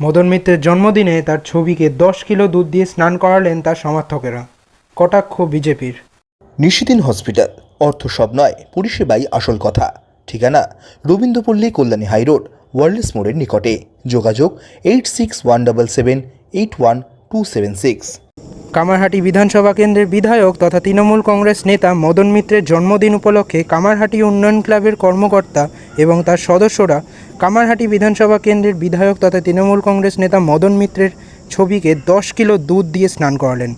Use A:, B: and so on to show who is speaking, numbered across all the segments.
A: মদন মিত্রের জন্মদিনে তার ছবিকে দশ কিলো দুধ দিয়ে স্নান করালেন তার সমর্থকেরা। কটাক্ষ বিজেপির।
B: নিশিদিন হসপিটাল অর্থ সব নয় পরিষেবাই আসল কথা। ঠিকানা রবীন্দ্রপল্লী কল্যাণী হাইরোড ওয়ার্ল্ডস মোড়ের নিকটে। যোগাযোগ eight six one double seven eight one two seven six.
A: Kamarhati বিধানসভা কেন্দ্রের বিধায়ক তথা তৃণমূল কংগ্রেস নেতা মদন মিত্রের জন্মদিন উপলক্ষে কামারহাটি উন্নয়ন ক্লাবের কর্মকর্তা এবং তার সদস্যরা কামারহাটি বিধানসভা কেন্দ্রের বিধায়ক তথা তৃণমূল কংগ্রেস নেতা মদন মিত্রের ছবিকে দশ কিলো দুধ দিয়ে স্নান করালেন।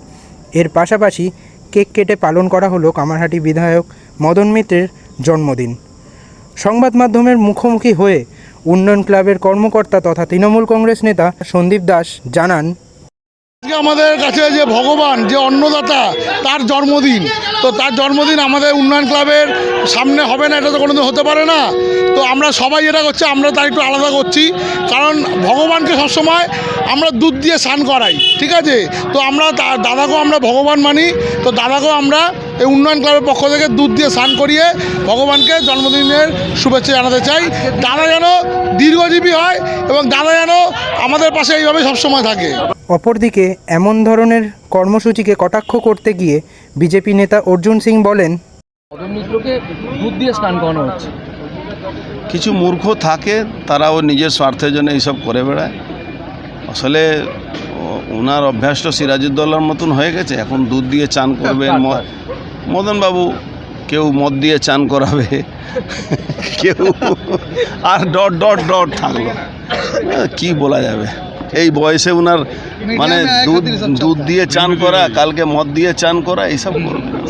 A: এর পাশাপাশি কেক কেটে পালন করা হলো কামারহাটি বিধায়ক মদন মিত্রের জন্মদিন। সংবাদ মাধ্যমের মুখোমুখি হয়ে উন্নয়ন ক্লাবের কর্মকর্তা তথা তৃণমূল কংগ্রেস নেতা সন্দীপ দাস জানান
C: আমাদের কাছে যে ভগবান, যে অন্নদাতা, তার জন্মদিন। তো তার জন্মদিন আমাদের উন্নয়ন ক্লাবের সামনে হবে না, এটা তো কোনোদিন হতে পারে না। তো আমরা সবাই এটা করছি, আমরা তার একটু আলাদা করছি। কারণ ভগবানকে সবসময় আমরা দুধ দিয়ে স্নান করাই, ঠিক আছে? তো আমরা দাদাকেও আমরা ভগবান মানি, তো দাদাকেও আমরা এই উন্নয়ন ক্লাবের পক্ষ থেকে দুধ দিয়ে স্নান করিয়ে ভগবানকে জন্মদিনের শুভেচ্ছা জানাতে চাই। দাদা যেন দীর্ঘজীবী হয় এবং দাদা যেন আমাদের পাশে এইভাবে সবসময় থাকে।
A: অপরদিকে এমন ধরনের কর্মসূচিকে কটাক্ষ করতে গিয়ে বিজেপি নেতা অর্জুন সিং বলেন
D: মদন মিত্রকে দুধ দিয়ে স্নান করানো হচ্ছে।
E: কিছু মূর্খ থাকে তারা ও নিজের স্বার্থের জন্য এইসব করে বেড়ায়। আসলে ও- ওনার অভ্যাসটা সিরাজউদ্দৌলার মতন হয়ে গেছে এখন দুধ দিয়ে চান করবেন ম- মদনবাবু কেউ মদ দিয়ে চান করাবে কেউ আর ডট ডট ডট থাকল। কি বলা যাবে? এই বয়সে ওনার মানে দুধ দুধ দিয়ে চান করা কালকে মদ দিয়ে চান করা এইসব করবে না।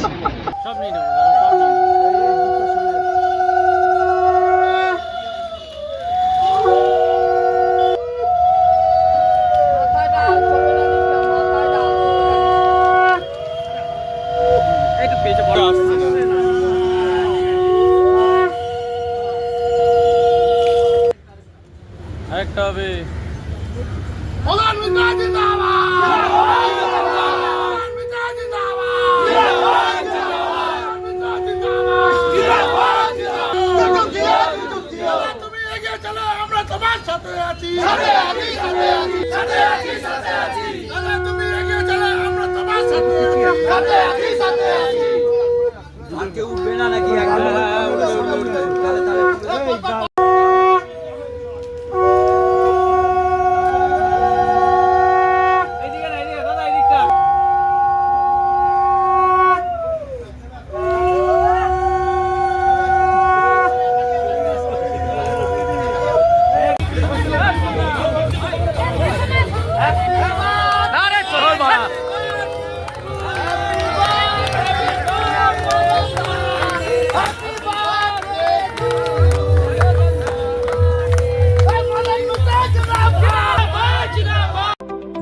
D: একটা হবে
C: এগিয়ে চলো আমরা তোমার সাথে আছি তুমি এগিয়ে চলো আমরা তোমার সাথে আছি